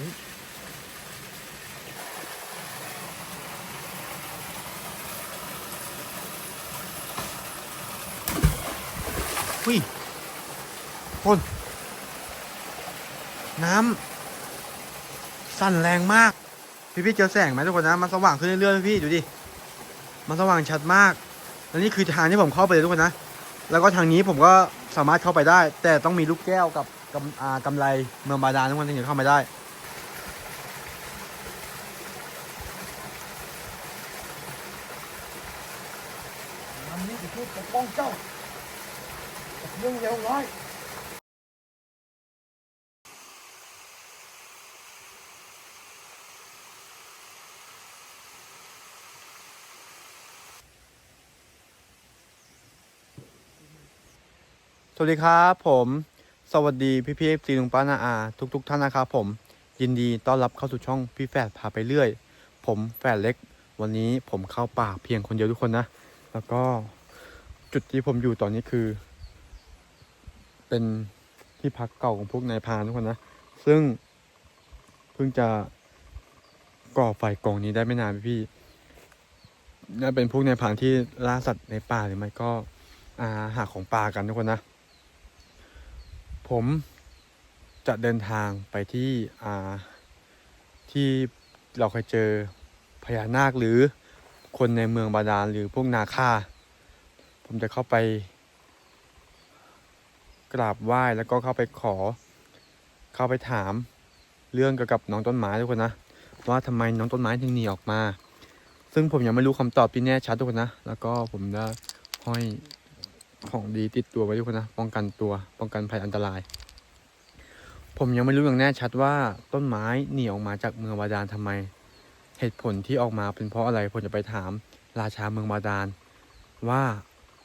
ฮ้ยหุ้ยคนน้ำสั่นแรงมาก พี่พี่เจอแสงไหมทุกคนนะ มันสว่างขึ้นเรื่อยๆพี่ดูดิ มันสว่างชัดมาก และนี่คือทางที่ผมเข้าไปเลยทุกคนนะ แล้วก็ทางนี้ผมก็สามารถเข้าไปได้ แต่ต้องมีลูกแก้วกับกำกำไรเมืองบาดาลทุกคนถึงจะเข้ามาได้ น้ำนี้จะช่วยปกป้องเจ้าจากเรื่องเลวร้าย ส วัสดีครับผม สวัสดีพี่พี่เอฟซีลุงป้านาอาทุกทุกท่านนะครับผม ยินดีต้อนรับเข้าสู่ช่องพี่แฝดพาไปเรื่อย ผมแฝดเล็ก วันนี้ผมเข้าป่าเพียงคนเดียวทุกคนนะ แล้วก็จุดที่ผมอยู่ตอนนี้คือ เป็นที่พักเก่าของพวกนายพานทุกคนนะ ซึ่งเพิ่งจะก่อไฟกองนี้ได้ไม่นานพี่น่าเป็นพวกนายพานที่ล่าสัตว์ในป่าหรือไม่ก็อาหาของป่ากันทุกคนนะ ผมจะเดินทางไปที่อ่าที่เราเคยเจอพญานาคหรือคนในเมืองบาดาลหรือพวกนาคา ผมจะเข้าไป กราบไหว้แล้วก็เข้าไปขอ เข้าไปถามเรื่องเกี่ยวกับน้องต้นไม้ทุกคนนะ ว่าทำไมน้องต้นไม้ถึงหนีออกมา ซึ่งผมยังไม่รู้คำตอบที่แน่ชัดทุกคนนะ แล้วก็ผมจะห้อย ของดีติดตัวไว้ทุกคนนะ ป้องกันตัวป้องกันภัยอันตราย ผมยังไม่รู้อย่างแน่ชัดว่าต้นไม้หนีออกมาจากเมืองบาดาลทำไม เหตุผลที่ออกมาเป็นเพราะอะไรผมจะไปถามราชาเมืองบาดาลว่า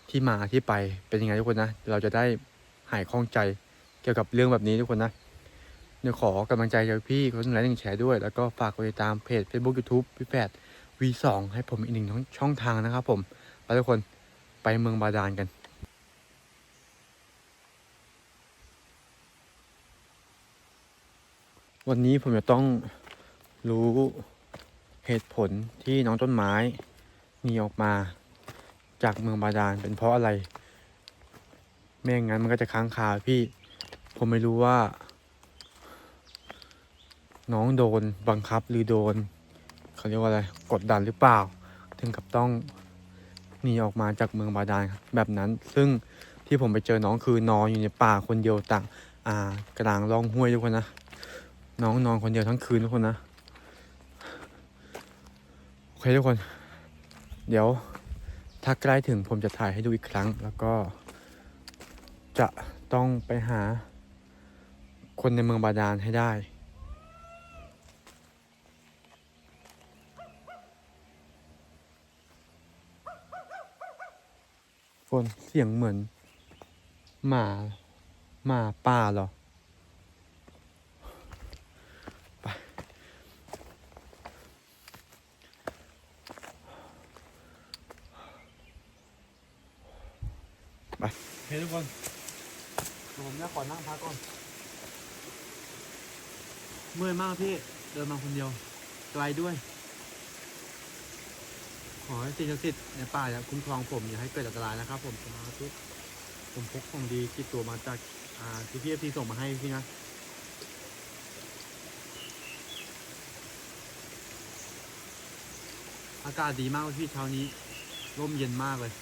ที่มาที่ไปเป็นยังไงทุกคนนะ เราจะได้หายข้องใจเกี่ยวกับเรื่องแบบนี้ทุกคนนะเดี๋ยวขอกำลังใจจากพี่คนไลค์หนึ่งแชร์ด้วย แล้วก็ฝากกดติดตามเพจ Facebook YouTube พี่แปด V2 ให้ผมอีกหนึ่งช่องทางนะครับผมไปทุกคนไปเมืองบาดาลกัน วันนี้ผมจะต้องรู้เหตุผลที่น้องต้นไม้หนีออกมา จากเมืองบาดาลเป็นเพราะอะไร ไม่งั้นมันก็จะค้างคาพี่ ผมไม่รู้ว่า น้องโดนบังคับหรือโดนเขาเรียกว่าอะไรกดดันหรือเปล่า ถึงกับต้องหนีออกมาจากเมืองบาดาลแบบนั้น ซึ่งที่ผมไปเจอน้องคือนอนอยู่ในป่าคนเดียวต่าง อ่ากลางร่องห้วยทุกคนนะ น้องนอนคนเดียวทั้งคืนทุกคนนะ โอเคทุกคน เดี๋ยวถ้าใกล้ถึงผมจะถ่ายให้ดูอีกครั้ง แล้วก็จะต้องไปหา คนในเมืองบาดาลให้ได้ฝนเสียงเหมือน หมา หมาป่าเหรอ โอเคทุ กคนเดี๋ยวผมจะขอนั่งพักก่อน เมื่อยมากพี่ เดินมาคนเดียว ไกลด้วย ขอให้สิ่งศักดิ์สิทธิ์ในป่าอย่าคุ้มครองผมอย่าให้เกิดอันตรายนะครับ ผมสาธุผมพกของดีติดตัวมาจากอ่าที่พี่เอฟซีส่งมาให้พี่นะอากาศดีมากเลยพี่เช้านี้ร่มเย็นมากเลย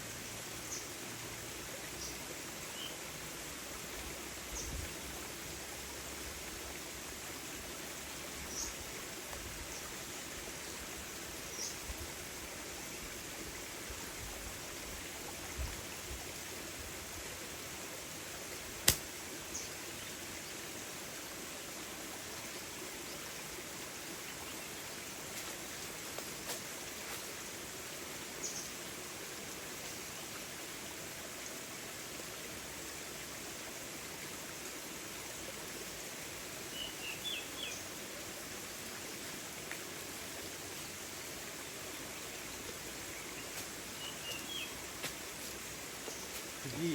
พี่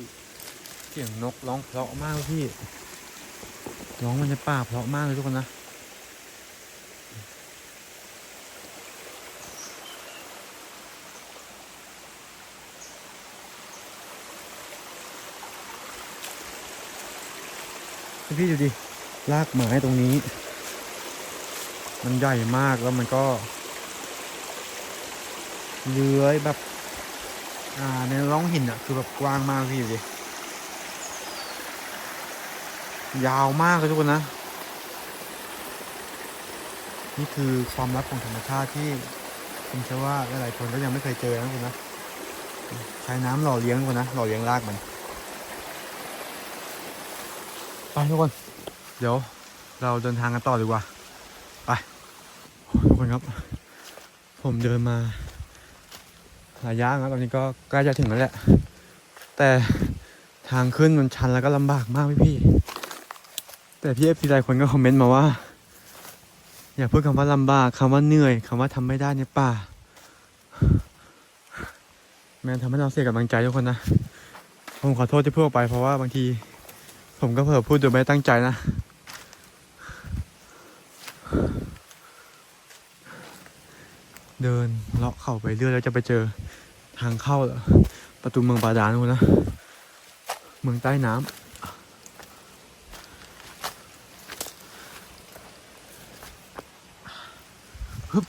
เสียงนกร้องเพราะมากพี่ร้องมันจะป่าเพราะมากเลยทุกคนนะพี่ดูดิลากไม้ตรงนี้ มันใหญ่มากแล้วมันก็เลื้อยแบบ อ่าในร่องหินอะคือแบบกว้างมากพี่ดูดิยาวมากเลยทุกคนนะ นี่คือความลับของธรรมชาติที่ผมเชื่อว่าหลายๆคนก็ยังไม่เคยเจอนะทุกคนนะใช้น้ำหล่อเลี้ยงทุกคนนะหล่อเลี้ยงรากมันไปทุกคน เดี๋ยวเราเดินทางกันต่อดีกว่า ไปทุกคนครับ ผมเดินมา ระยะนะตอนนี้ก็ใกล้จะถึงแล้วแหละ แต่ทางขึ้นมันชันแล้วก็ลำบากมากพี่พี่ แต่พี่เอฟซีหลายคนก็คอมเมนต์มาว่า อย่าพูดคำว่าลำบากคำว่าเหนื่อยคำว่าทำไม่ได้ในป่าแม่งทำให้เราเสียกำลังใจทุกคนนะ ผมขอโทษที่พูดไปเพราะว่าบางที ผมก็เผลอพูดโดยไม่ได้ตั้งใจนะ เดินเลาะเข้าไปเรื่อยแล้วจะไปเจอ ทางเข้าหรอประตูเมืองบาดาลนู่นนะ เมืองใต้น้ำฮึบ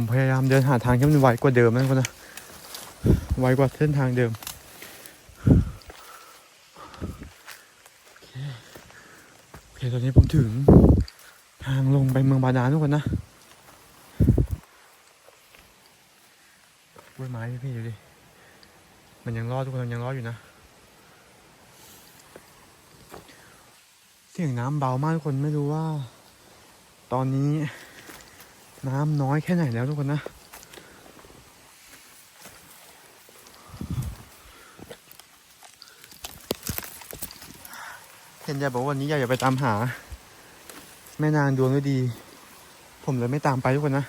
ผมพยายามเดินหาทางที่มันไวกว่าเดิมนะทุกคนนะไวกว่าเส้นทางเดิมโอเคตอนนี้ผมถึงทางลงไปเมืองบาดาลทุกคนนะกล้วยไม้พี่ดูดิ มันยังรอดทุกคนยังรอดอยู่นะ เสียงน้ำเบามากทุกคนไม่รู้ว่า ตอนนี้ น้ำน้อยแค่ไหนแล้วทุกคนนะ เห็นยายบอกวันนี้ยายอย่าไปตามหา แม่นางดวงดี ผมเลยไม่ตามไปทุกคนนะ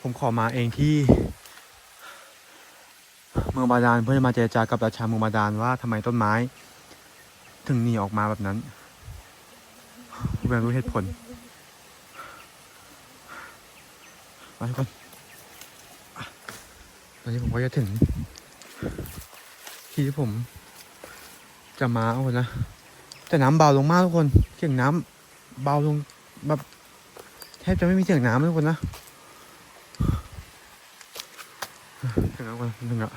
ผมขอมาเองที่เมืองบาดาลเพื่อจะมาเจรจากับราชาเมืองบาดาลว่าทำไมต้นไม้ ถึงหนีออกมาแบบนั้นผมไม่รู้เหตุผล มาทุกคนตอนนี้ผมก็จะถึง ที่ที่ผม จะมาเอานะ แต่น้ำเบาลงมากทุกคนเสียงน้ำเบาลงแบบแทบจะไม่มีเสียงน้ำเลยทุกคนนะถึงแล้วกคนถึงแล้ว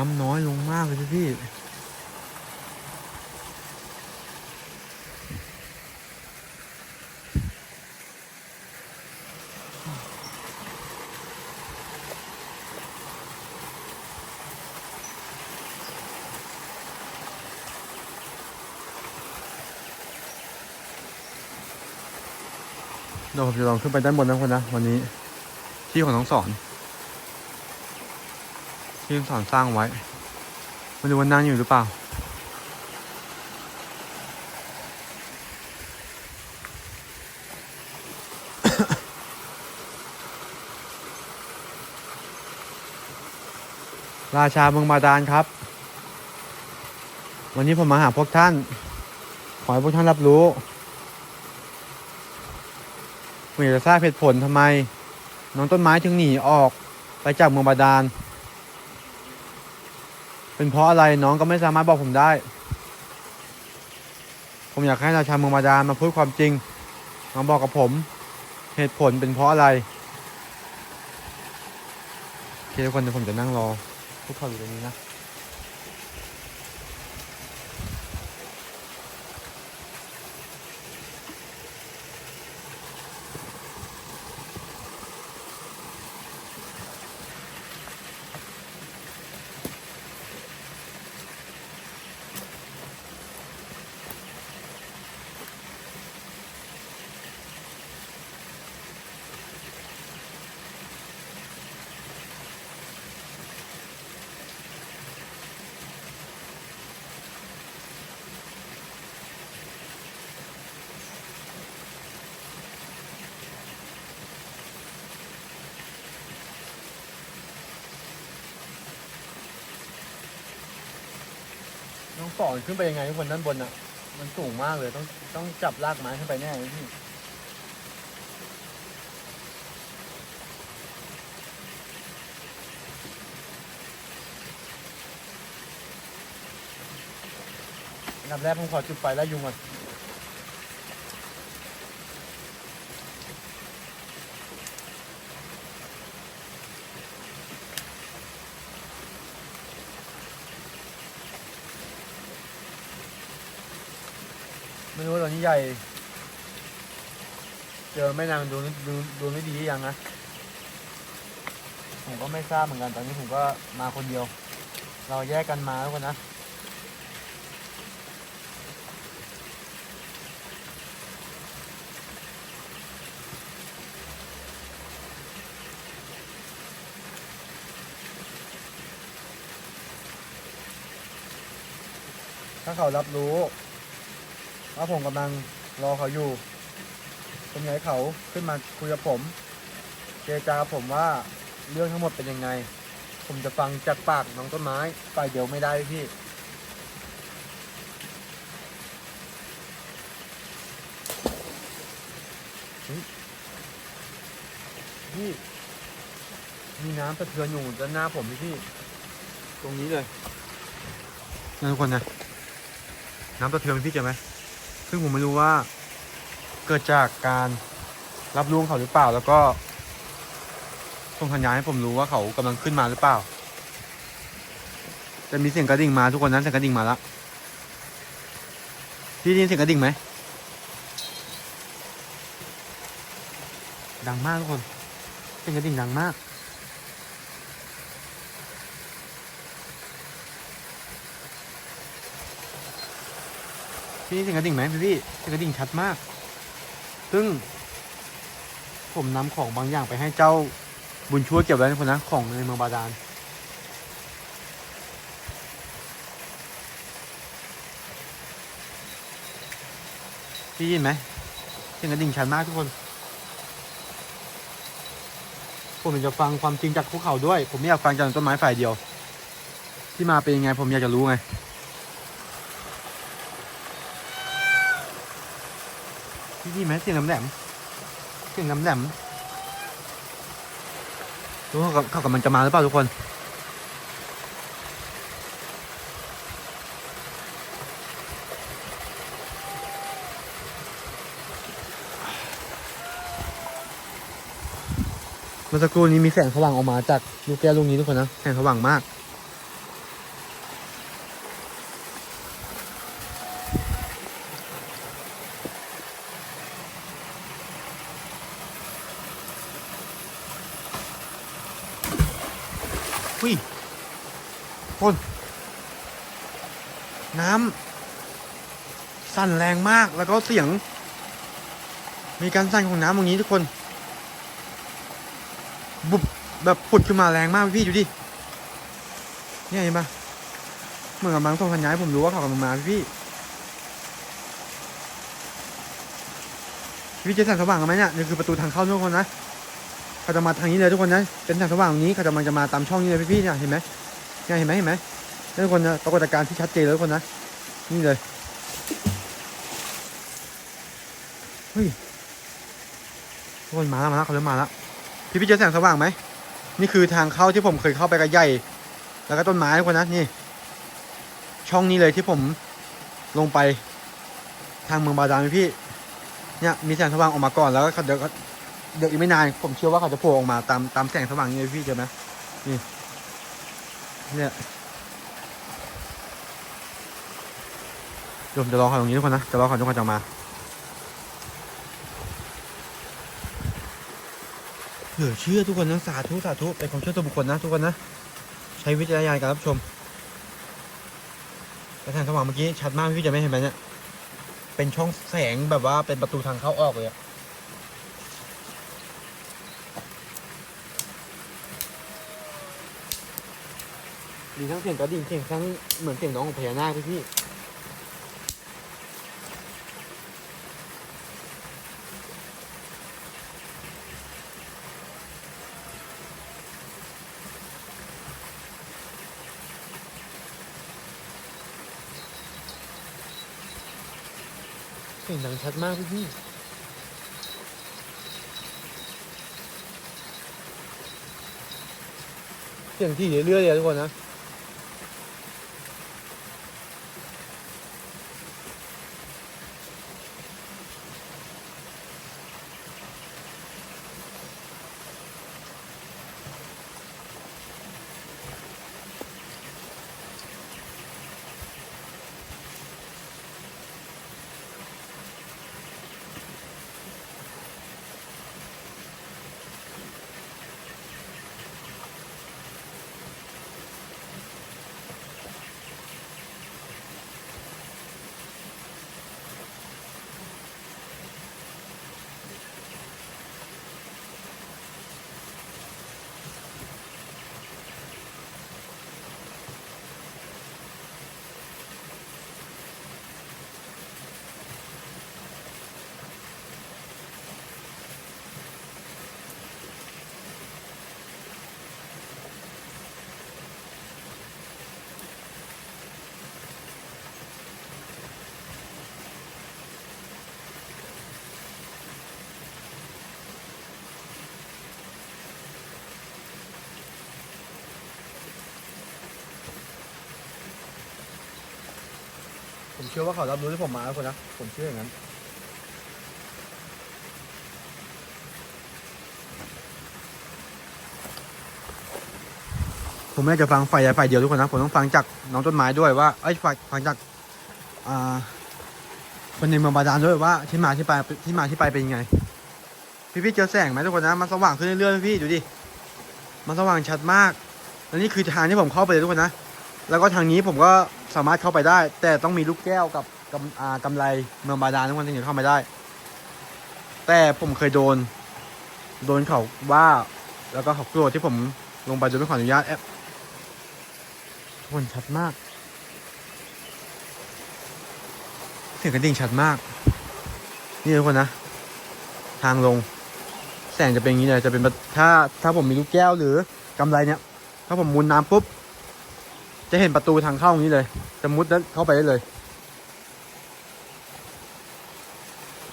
น้ำน้อยลงมากเลยพี่เดี๋ยวผมจะลองขึ้นไปด้านบนนะคนนะ วันนี้ที่ของน้องสอน ที่น้องสอนสร้างไว้ไมาดูว่านั่งอยู่หรือเปล่า ราชาเมืองบาดาลครับ วันนี้ผมมาหาพวกท่าน ขอให้พวกท่านรับรู้ผมอยากจะทราบเหตุผลทำไม น้องต้นไม้ถึงหนีออกไปจากเมืองบาดาล เป็นเพราะอะไรน้องก็ไม่สามารถบอกผมได้ ผมอยากให้ราชาเมืองมาดามาพูดความจริง มาบอกกับผม เหตุผลเป็นเพราะอะไรโอเคทุกคนเดี๋ยวผมจะนั่งรอพวกเขาอยู่ตรงนี้นะ ต้องสอนขึ้นไปยังไงทุกคนด้านบนอะ มันสูงมากเลยต้องต้องจับลากไม้ขึ้นไปแน่เลยพี่อันดับแรกผมขอจุดไฟไล่ยุงก่อนไม่รู้ว่าตอนนี้ ใหญ่ เจอแม่นางดูดูดูไม่ดีหรือยังนะ ผมก็ไม่ทราบเหมือนกันตอนนี้ผมก็มาคนเดียว เราแยกกันมาแล้วกันนะ ถ้าเขารับรู้ ว่าผมกำลังรอเขาอยู่ ผมอยากให้เขาขึ้นมาคุยกับผม เจรจากับผมว่าเรื่องทั้งหมดเป็นยังไง ผมจะฟังจากปากน้องต้นไม้ฝ่ายเดียวไม่ได้พี่ พี่มีน้ำสะเทือนอยู่ด้านหน้าผมพี่พี่ตรงนี้เลยนะทุกคนนะ น้ำสะเทือนพี่เจอไหม ซึ่งผมไม่รู้ว่าเกิดจากการรับรู้เขาหรือเปล่า แล้วก็ส่งสัญญาณให้ผมรู้ว่าเขากำลังขึ้นมาหรือเปล่า จะมีเสียงกระดิ่งมาทุกคนนั้นเสียงกระดิ่งมาแล้วพี่ได้ยินเสียงกระดิ่งไหมดังมากทุกคนเสียงกระดิ่งดังมาก พี่ได้ยินเสียงกระดิ่งไหมพี่พี่เสียงกระดิ่งชัดมาก ซึ่ง ผมนำของบางอย่างไปให้เจ้าบุญชั่วเก็บไว้นะคนนะของในเมืองบาดาลพี่ยินไหมเสียงกระดิ่งชัดมากทุกคน ผมอยากจะฟังความจริงจากภูเขาด้วย ผมไม่อยากฟังจากต้นไม้ฝ่ายเดียว ที่มาเป็นยังไงผมอยากจะรู้ไง พี่ได้ยินไหมเสียงแหลมๆเสียงแหลมๆรู้เขาเขากำลังจะมาหรือเปล่าทุกคน เมื่อสักครู่นี้มีแสงสว่างออกมาจากลูกแก้วลูกนี้ทุกคนนะ แสงสว่างมาก น้ำสั่นแรงมากแล้วก็เสียง มีการสั่นของน้ำตรงนี้ทุกคน บุบแบบผุดขึ้นมาแรงมากพี่ดูดิเนี่ยเห็นปะเหมือนกับมังส่งสัญญาณให้ผมรู้ว่าเขากำลังมาพี่พี่เจะแสงสว่างกันไหมเนี่ยนี่คือประตูทางเข้าทุกคนนะเขาจะมาทางนี้เลยทุกคนนะเป็นแสงสว่างนี้เขาจะมันจะมาตามช่องนี้เลยพี่ๆเนี่ยเห็นไหมเนี่ยเห็นไหมเห็นไหม ทุกคนนะปรากฏการณ์ที่ชัดเจนเลยทุกคนนะ นี่เลยเฮ้ยทุกคนมาแล้วมาแล้วเขาเริ่มมาแล้วพี่พี่เจอแสงสว่างไหมนี่คือทางเข้าที่ผมเคยเข้าไปกับใหญ่แล้วก็ต้นไม้ทุกคนนะนี่ ช่องนี้เลยที่ผมลงไปทางเมืองบาดาลพี่เนี่ยมีแสงสว่างออกมาก่อนแล้วก็เดี๋ยวก็เดี๋ยวอีกไม่นานผมเชื่อว่าเขาจะโผล่ออกมาตามตามแสงสว่างนี้เลยพี่เจอไหมนี่เนี่ย ดี๋ยวผมจะรอเขาตรงนี้ทุกคนนะ จะรอเขาจนกว่าจะมาเหลือเชื่อทุกคนนะสาธุสาธุเป็นความเชื่อส่วนบุคคลนะทุกคนนะ ใช้วิจารณญาณการรับชมแต่แสงสว่างเมื่อกี้ชัดมากพี่จะไม่เห็นไหมเนี่ยเป็นช่องแสงแบบว่าเป็นประตูทางเข้าออกเลยอะมีทั้งเสียงกระดิ่งเสียงทั้งเหมือนเสียงน้องของพญานาคพี่พี่ สียงดังชัดมากพี่เสียงที่เรื่อยๆเลยทุกคนนะ ผมเชื่อว่าเขารับรู้ที่ผมมาแล้วคนนะ ผมเชื่ออย่างนั้น ผมไม่ได้จะฟังฝ่ายใดฝ่ายเดียวทุกคนนะ ผมต้องฟังจากน้องต้นไม้ด้วยว่า เอ้ยฟังฟังจาก อ่า คนในเมืองบาดาลด้วยว่าที่มาที่ไปที่มาที่ไปเป็นยังไง พี่พี่ๆเจอแสงไหมทุกคนนะ มันสว่างขึ้นเรื่อยๆพี่ดูดิ มันสว่างชัดมาก และนี่คือทางที่ผมเข้าไปเลยทุกคนนะ แล้วก็ทางนี้ผมก็ สามารถเข้าไปได้ แต่ต้องมีลูกแก้วกับกำกำไรเมืองบาดาลทุกคนถึงจะเข้ามาได้ แต่ผมเคยโดน โดนเขาว่า แล้วก็เขาโกรธที่ผมลงไปโดยไม่ขออนุญาตแอบทุกคนชัดมากเสียงกระดิ่งชัดมาก นี่ทุกคนนะ ทางลง แสงจะเป็นอย่างนี้เลยจะเป็นถ้าถ้าผมมีลูกแก้วหรือกำไรเนี่ย ถ้าผมมุนน้ำปุ๊บ จะเห็นประตูทางเข้าอย่างนี้เลย จะมุดแล้วเข้าไปได้เลย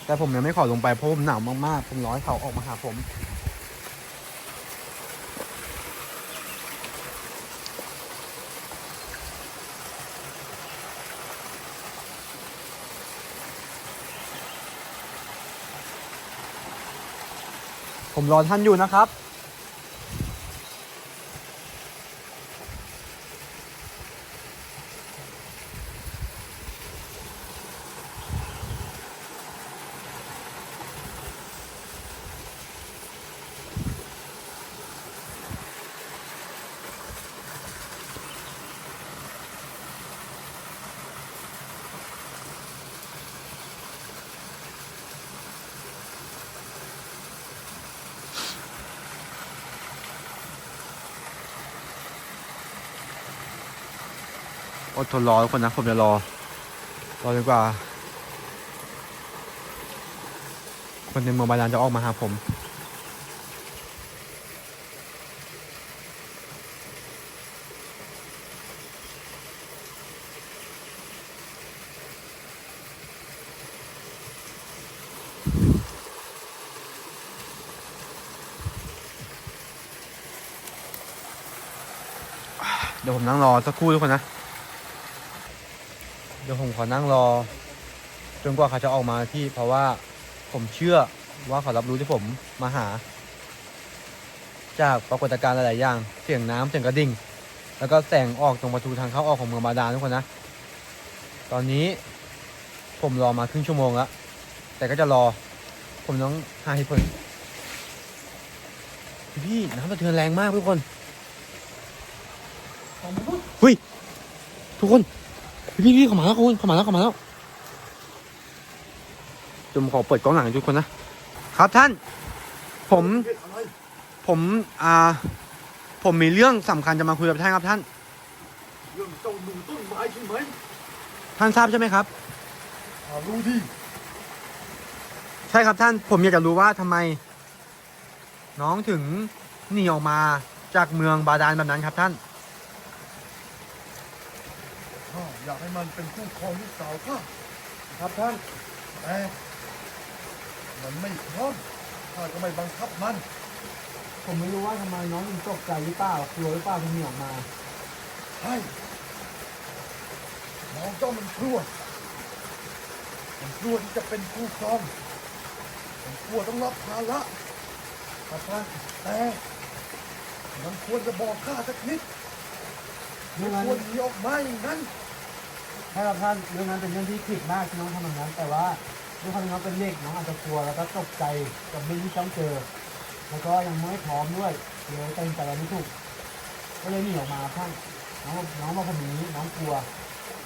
แต่ผมยังไม่ขอลงไปเพราะผมหนาวมากๆ ผมร้อยเขาออกมาหาผม ผมรอท่านอยู่นะครับ อดทนรอทุกคนนะ ผมจะรอ รอจนกว่า คนในเมืองบาดาลจะออกมาหาผมเดี๋ยวผมนั่งรอสักครู่ทุกคนนะ เดี๋ยวผมขอนั่งรอ จนกว่าเขาจะออกมาที่ เพราะว่าผมเชื่อว่าเขารับรู้ที่ผมมาหา จากปรากฏการณ์หลาย ๆ อย่าง เสียงน้ำเสียงกระดิ่ง แล้วก็แสงออกตรงประตูทางเข้าออกของเมืองบาดาลทุกคนนะ ตอนนี้ผมรอมาครึ่งชั่วโมงแล้ว แต่ก็จะรอ ผมต้องหาเหตุผลพี่น้ำสะเทือนแรงมากทุกคนเฮ้ยทุกคน พี่พี่เข้ามาแล้วคุณเข้ามาแล้วเข้ามาแล้วจุมขอเปิดกล้องหลังให้ทุกคนนะครับท่าน ผม ผมอ่า ผมมีเรื่องสำคัญจะมาคุยกับท่านครับท่าน เรื่องเจ้าหนูต้นไม้ใช่ไหมท่านทราบใช่ไหมครับ อ่ารู้ที่ใช่ครับท่าน ผมอยากจะรู้ว่าทำไม น้องถึงหนีออกมาจากเมืองบาดาลแบบนั้นครับท่าน ข้า อยากให้มันเป็นคู่ครองลูกสาวข้าครับท่านแต่มันไม่พร้อมข้าก็ไม่บังคับมัน ผมไม่รู้ว่าทำไมน้องถึงตกใจหรือเปล่ากลัวหรือเปล่าถึงหนีออกมา ใช่น้องเจ้ามันกลัวมันกลัวที่จะเป็นคู่ครองมันกลัวต้องรับภาระแต่ท่านแต่มันควรจะบอกข้าสักนิดเรื่ไม่องนั้นควรหนีออกมาอย่างนั้น ใช่ครับท่านเรื่องนั้นเป็นเรื่องที่ผิดมากที่น้องทำแบบนั้น แต่ว่าด้วยความที่น้องเป็นเด็กน้องอาจจะกลัวแล้วก็ตกใจกับเรื่องที่ต้องเจอ แล้วก็ยังไม่พร้อมด้วยเลยตัดสินใจอะไรไม่ถูกก็เลยหนีออกมาท่านน้องน้องมาคนนี้น้องกลัว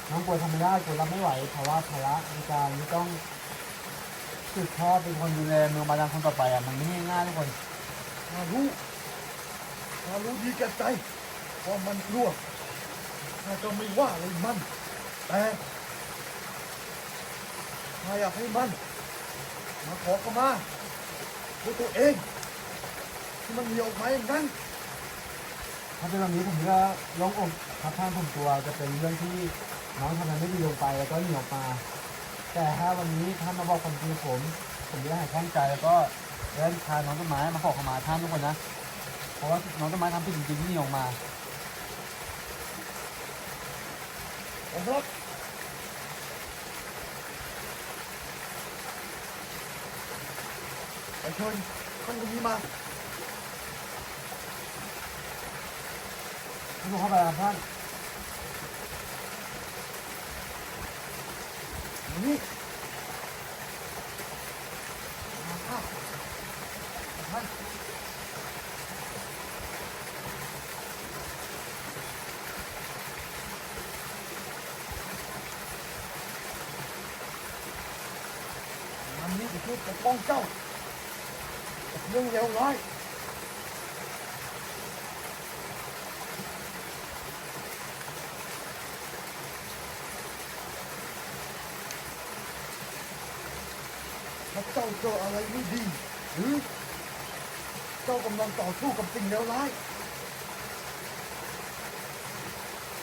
น้องกลัวทำไม่ได้กลัวรับไม่ไหวเพราะว่าภาระในการที่ต้องสืบทอดเป็นคนดูแลเมืองบาดาลคนต่อไปอะมันไม่ง่ายทุกคนข้ารู้ข้ารู้ดีแก่ใจว่ามันกลัวข้าก็ไม่ว่าอะไรมัน แต่ข้าอยากให้มัน มาขอขมาด้วยตัวเอง ที่มันหนีออกมาอย่างนั้นถ้าเป็นแบบนี้ผมก็โลงอกครับท่านผมกลัวจะเป็นเรื่องที่น้องทำอะไรไม่ดีลงไปแล้วก็หนีออกมาแต่ถ้าวันนี้ท่านมาบอกความจริงผม ผมจะได้หายข้องใจแล้วก็จะได้พาน้องต้นไม้มาขอขมาท่านทุกคนนะ เพราะว่าน้องต้นไม้ทำผิดจริงๆที่หนีออกมาผมรับ ไปเชิญท่านคนนี้มาท่านเข้ ยปกป้องเจ้าจากเรื่องเลวร้ายถ้าเจ้าเจออะไรไม่ดี หรือ เจ้ากำลังต่อสู้กับสิ่งเลวร้าย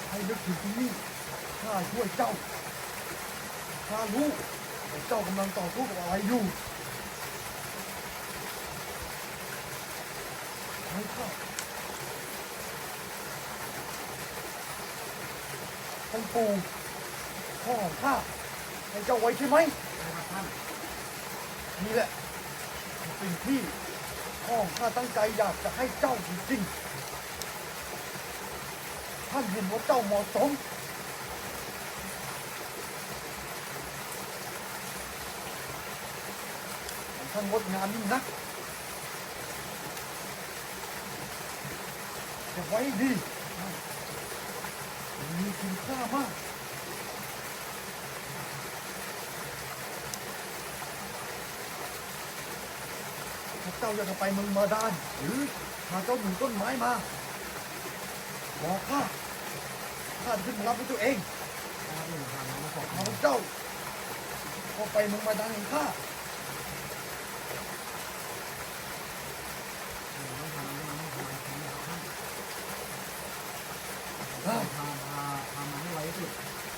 ให้นึกถึงที่นี่ข้าช่วยเจ้าข้ารู้ว่าเจ้ากำลังต่อสู้กับอะไรอยู่ ท่านปู่พ่อของข้าให้เจ้าไว้ใช่ไหมนี่แหละสิ่งที่พ่อของข้าตั้งใจอยากจะให้เจ้าจริงๆท่านเห็นว่าเจ้าเหมาะสมท่านงดงามยิ่งนัก จะไว้ดีมีคุณค่ามากถ้าเจ้าอยากจะไปเมืองมาดาน หรือหาเจ้าหนุนต้นไม้มาบอกข้าข้าจะขึ้นมารับด้วยตัวเองข้าเอาเจ้าก็ไปเมืองมาดานของข้า ได้ พาพาพามาให้ไวที่สุด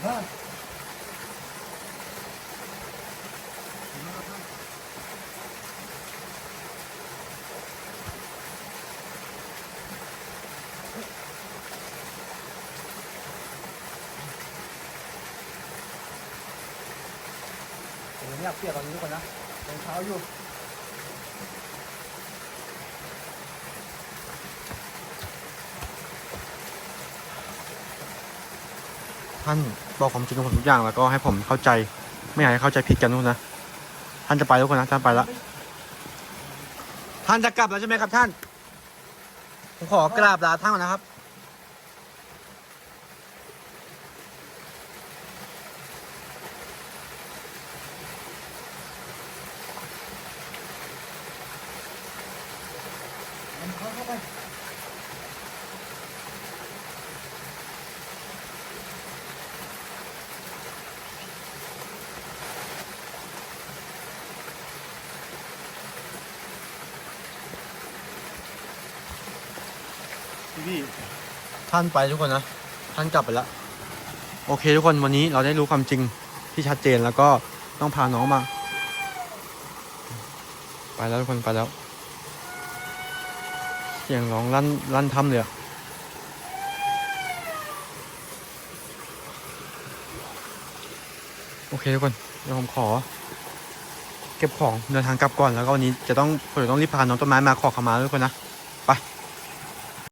ได้ ยากเปียกตอนนี้ทุกคนนะยังเช้าอยู่ท่านบอกความจริงกับผมทุกอย่างแล้วก็ให้ผมเข้าใจไม่อยากให้เข้าใจผิดกันทุกคนนะ ท่านจะไปทุกคนนะท่านไปละท่านจะกลับแล้วใช่ไหมครับท่านผมขอกราบลาท่านก่อนนะครับ พาเข้าไปพี่ท่านไปทุกคนนะ ท่านกลับไปแล้ว โอเคทุกคนวันนี้เราได้รู้ความจริงที่ชัดเจนแล้วก็ต้องพาน้องมา ไปแล้วทุกคนไปแล้ว สียงร้องลั่นลั่นทำเลยอะโอเคทุกคนเดี๋ยวผมขอ เก็บของเดินทางกลับก่อนแล้วก็วันนี้จะต้องผมจะต้องรีบพาน้องต้นไม้มาขอขมาด้วยทุกคนนะ